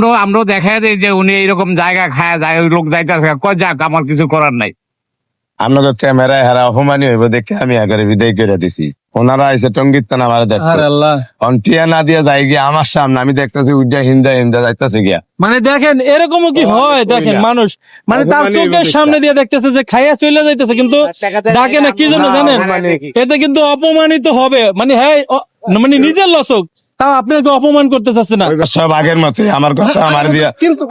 আমরাও আমরাও দেখা দেয় যে উনি এইরকম জায়গা খায় যায় ওই লোক যাইতেছে। কয় যাক আমার কিছু করার নাই। আপনাকে ক্যামেরায় হারা অপমানি হইব দেখে আমি আগে বিদায় করে দিছি। ওনারা এসে টঙ্গিত না আমার না দিয়ে যাই গিয়া আমার সামনে আমি দেখতেছি উজ্জা হিন্দা হিন্দা যাইতেছে গিয়া। মানে দেখেন এরকমও কি হয়? দেখেন মানুষ মানে তার চোখের সামনে দিয়ে দেখতেছে যে খাইয়া চলে যাইতেছে কিন্তু ডাকে না কি জন্য জানেন? এতে কিন্তু অপমানিত হবে। মানে হ্যাঁ মানে নিজের লসক। তাও আপনাকে অপমান করতে চাচ্ছে না। সব আগের মতে আমার কথা আমার দিয়া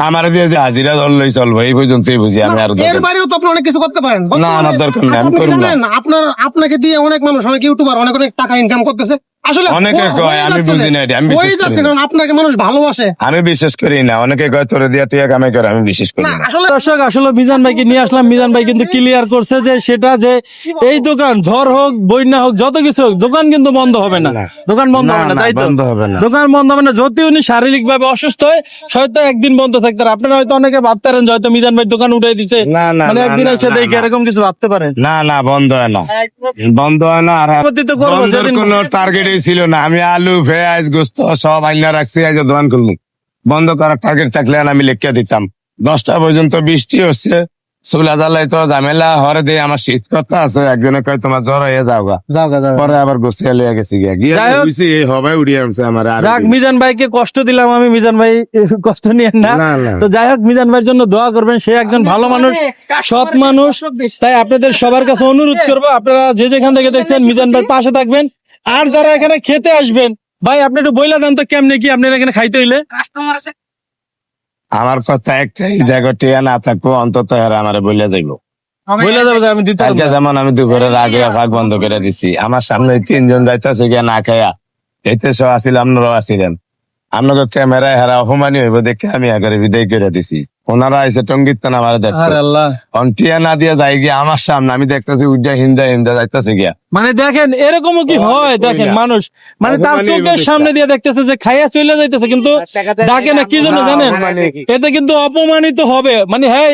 আমার দিয়ে যে হাজিরা ধরলেই চলবো এই পর্যন্তই বুঝি আমি আর এর বাইরেও তো আপনি অনেক কিছু করতে পারেন। না, আমার দরকার নেই, আমি করব না। আপনার আপনাকে দিয়ে অনেক মানুষ অনেক ইউটিউবার অনেক অনেক টাকা ইনকাম করতেছে। আসলে অনেকে কয়, আমি বুঝি না আমি বিশ্বাস করি কারণ আপনাকে মানুষ ভালোবাসে। আমি বিশ্বাস করি না। অনেকে কয় তোরে দিয়া টিয়া কামাই করে আমি বিশ্বাস করি না না। আসলে দর্শক আসলে মিজান ভাইকে নিয়ে আসলাম। মিজান ভাই কিন্তু ক্লিয়ার করছে যে সেটা যে এই দোকান ঝড় হোক বন্যা হোক যত কিছু হোক দোকান কিন্তু বন্ধ হবে না। না। দোকান বন্ধ হবে না না, তাই তো? বন্ধ হবে না। দোকান বন্ধ হবে না যদি উনি শারীরিক ভাবে অসুস্থ হয় হয়তো একদিন বন্ধ থাকতে পারে। আপনারা হয়তো অনেকে ভাবতে পারেন হয়তো মিজান ভাই দোকান উঠে দিচ্ছে না, না, মানে একদিন এসে দেখে এরকম কিছু ভাবতে পারেন। না না বন্ধ হয় না। বন্ধ হয় না আর কোনো টার্গেটই ছিল না। আমি আলু পেঁয়াজ গোস্ত সব আইনা রাখছি আজ দোকান খুলবো। বন্ধ করার টার্গেট থাকলে আমি লিখে দিতাম। দশটা পর্যন্ত বৃষ্টি হচ্ছে। চুলা জ্বালাই তো ঝামেলা হরে দিয়ে আমার শীত কথা আছে। একজনে কয় তোমার জ্বর হয়ে যাও গা। পরে আবার গোসিয়া লিয়ে গেছি গিয়া। গিয়ে বুঝছি এই হবে উড়িয়ে আনছে আমার আর যাক মিজান ভাইকে কষ্ট দিলাম আমি। মিজান ভাই কষ্ট নিয়ে না। না, না। তো যাই হোক মিজান ভাইয়ের জন্য দোয়া করবেন। সে একজন ভালো মানুষ সৎ মানুষ। তাই আপনাদের সবার কাছে অনুরোধ করব আপনারা যে যেখান থেকে দেখছেন মিজান ভাই পাশে থাকবেন। আর যারা এখানে খেতে আসবেন ভাই আপনি একটু বইলা দেন তো কেমনে কি আপনার এখানে খাইতে হইলে। কাস্টমার আছে। আমার কথা একটাই জায়গা টিয়া না থাকব অন্তত আমার বলে যাইবো। বইলা যাবে আমি দিতে আজকে যেমন আমি দুপুরের আগে ভাগ বন্ধ করে দিছি আমার সামনে তিনজন যাইতেছে গিয়া না খাইয়া। এইতে সব আসিল আপনারাও আসিলেন। আপনাকে ক্যামেরায় হারা অপমানি হইব দেখে আমি আগে বিদায় করে দিছি। ওনারা এসে টঙ্গিত না আমার দেখতে। আর আল্লাহ। অন্টিয়া না দিয়ে যাই গিয়া আমার সামনে আমি দেখতেছি উজ্জা হিন্দা হিন্দা যাইতেছে গিয়া। মানে দেখেন এরকমও কি হয়? দেখেন মানুষ মানে তার চোখের সামনে দিয়ে দেখতেছে যে খাইয়া চলে যাইতেছে কিন্তু ডাকে না কি জন্য জানেন? এতে কিন্তু অপমানিত হবে। মানে হ্যাঁ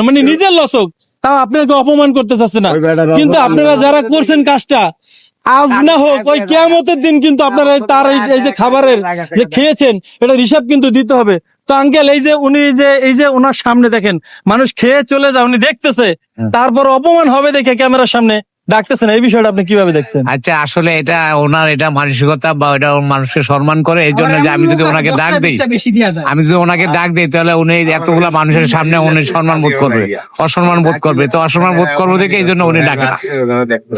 মানে নিজের লসক তাও আপনাকে অপমান করতে চাচ্ছে না। কিন্তু আপনারা যারা করছেন কাজটা আজ না হোক ওই কেয়ামতের দিন কিন্তু আপনারা তার এই- এই যে খাবারের যে খেয়েছেন এটা হিসাব কিন্তু দিতে হবে। তো আঙ্কেল এই যে উনি যে এই যে ওনার সামনে দেখেন মানুষ খেয়ে চলে যায় উনি দেখতেছে তারপর অপমান হবে দেখে ক্যামেরার সামনে ডাকতেছেন। এই বিষয়টা আপনি কীভাবে দেখছেন? আচ্ছা আসলে এটা ওনার এটা মানসিকতা বা এটা মানুষকে সম্মান করে এই জন্য যে আমি যদি ওনাকে ডাক দিই আমি যদি ওনাকে ডাক দিই তাহলে উনি এতগুলা মানুষের সামনে উনি সম্মান বোধ করবে অসম্মান বোধ করবে। তো অসম্মান বোধ করব দেখে এই জন্য উনি ডাকে না।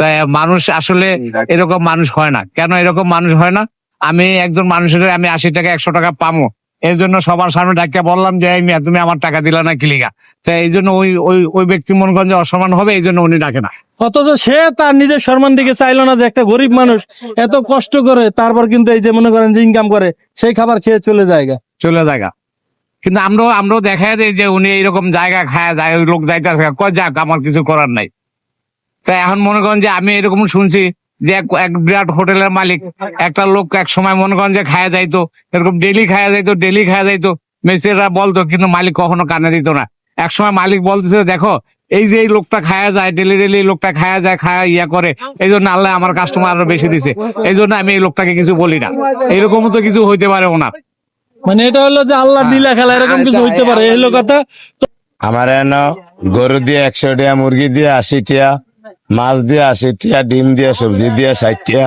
তাই মানুষ আসলে এরকম মানুষ হয় না। কেন এরকম মানুষ হয় না? আমি একজন মানুষের আমি আশি টাকা একশো টাকা পাবো এই জন্য সবার সামনে ডাকে বললাম যে এই মিয়া, তুমি আমার টাকা দিলা না কিলিগা তাই এই জন্য ওই ওই ওই ব্যক্তি মনে করেন যে অসম্মান হবে এই জন্য উনি ডাকে না। অথচ সে তার নিজের সম্মান দিকে চাইলো না যে একটা গরিব মানুষ এত কষ্ট করে তারপর কিন্তু এই যে মনে করেন যে ইনকাম করে সেই খাবার খেয়ে চলে যায়গা। চলে জায়গা কিন্তু আমরাও আমরাও দেখা দেয় যে উনি এইরকম জায়গা খায় যায় ওই লোক যাইতে কয় যাক আমার কিছু করার নাই। তাই এখন মনে করেন যে আমি এরকম শুনছি যে এক- বিরাট হোটেলের মালিক একটা লোক এক সময় মনে করেন যে খায়া যাইতো এরকম ডেলি খায়া যাইতো ডেলি খায়া যাইতো। মেসিরা বলতো কিন্তু মালিক কখনো কানে দিত না। এক সময় মালিক বলতেছে দেখো এই যে এই লোকটা খায়া যায় ডেলি ডেলি লোকটা খায়া যায় খায়া ইয়া করে এই জন্য আল্লাহ আমার কাস্টমার আরও বেশি দিছে। এই জন্য আমি এই লোকটাকে কিছু বলি না। এরকমও তো কিছু হইতে পারে ওনার। মানে এটা হলো যে আল্লাহ নীলা খেলা এরকম কিছু হইতে পারে। এই হলো কথা। আমার এন গরু দিয়ে একশো টিয়া মুরগি দিয়ে আশি টিয়া মাছ দিয়ে আশি টিয়া ডিম দিয়ে সবজি দিয়ে ষাট টিয়া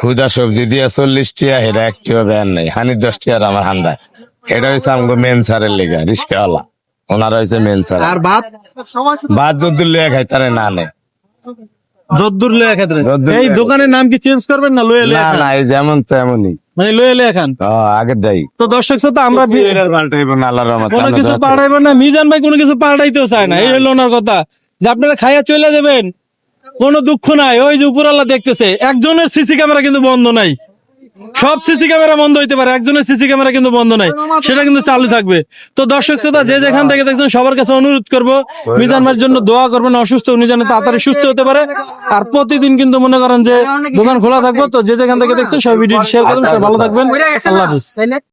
খুদা সবজি দিয়ে চল্লিশ টিয়া এটা একটিও ব্যান নেই হানি দশ টিয়ার আমার হান্দায়। এটা হচ্ছে আমাকে মেন সারের লেগা রিস্কাওয়ালা। ওনারা হচ্ছে মেন সার আর ভাত? বাদ যদি লিয়ে খাই তারে না। নেই যদ্দুর লয়ে এই দোকানের নাম কি চেঞ্জ করবেন না লয়ে লয়ে না এই যেমন তেমনই। মানে লয়ে লয়ে খান? যাই তো দর্শক শ্রোতা আমরা পাল্টাইব না আল্লাহর রহমতে। কোনো কিছু পাঠাইবেন না মিজান ভাই কোনো কিছু পাঠাইতেও চায় না। এই হলো ওনার কথা। যে আপনারা খাইয়া চলে যাবেন কোনো দুঃখ নাই। ওই যে উপর আল্লাহ দেখতেছে, একজনের সিসি ক্যামেরা কিন্তু বন্ধ নাই। সব সিসি ক্যামেরা বন্ধ হইতে পারে, একজনের সিসি ক্যামেরা কিন্তু বন্ধ নাই। সেটা কিন্তু চালু থাকবে। তো দর্শক শ্রোতা, যে যেখান থেকে দেখছেন, সবার কাছে অনুরোধ করব, মিজান ভাইয়ের জন্য দোয়া করবেন, অসুস্থ, উনি যেন তাড়াতাড়ি সুস্থ হতে পারে। আর প্রতিদিন কিন্তু মনে করেন যে দোকান খোলা থাকব, তো যে যেখান থেকে দেখছেন সব ভিডিও শেয়ার করুন সবাই ভালো থাকবেন। আল্লাহ হাফিজ।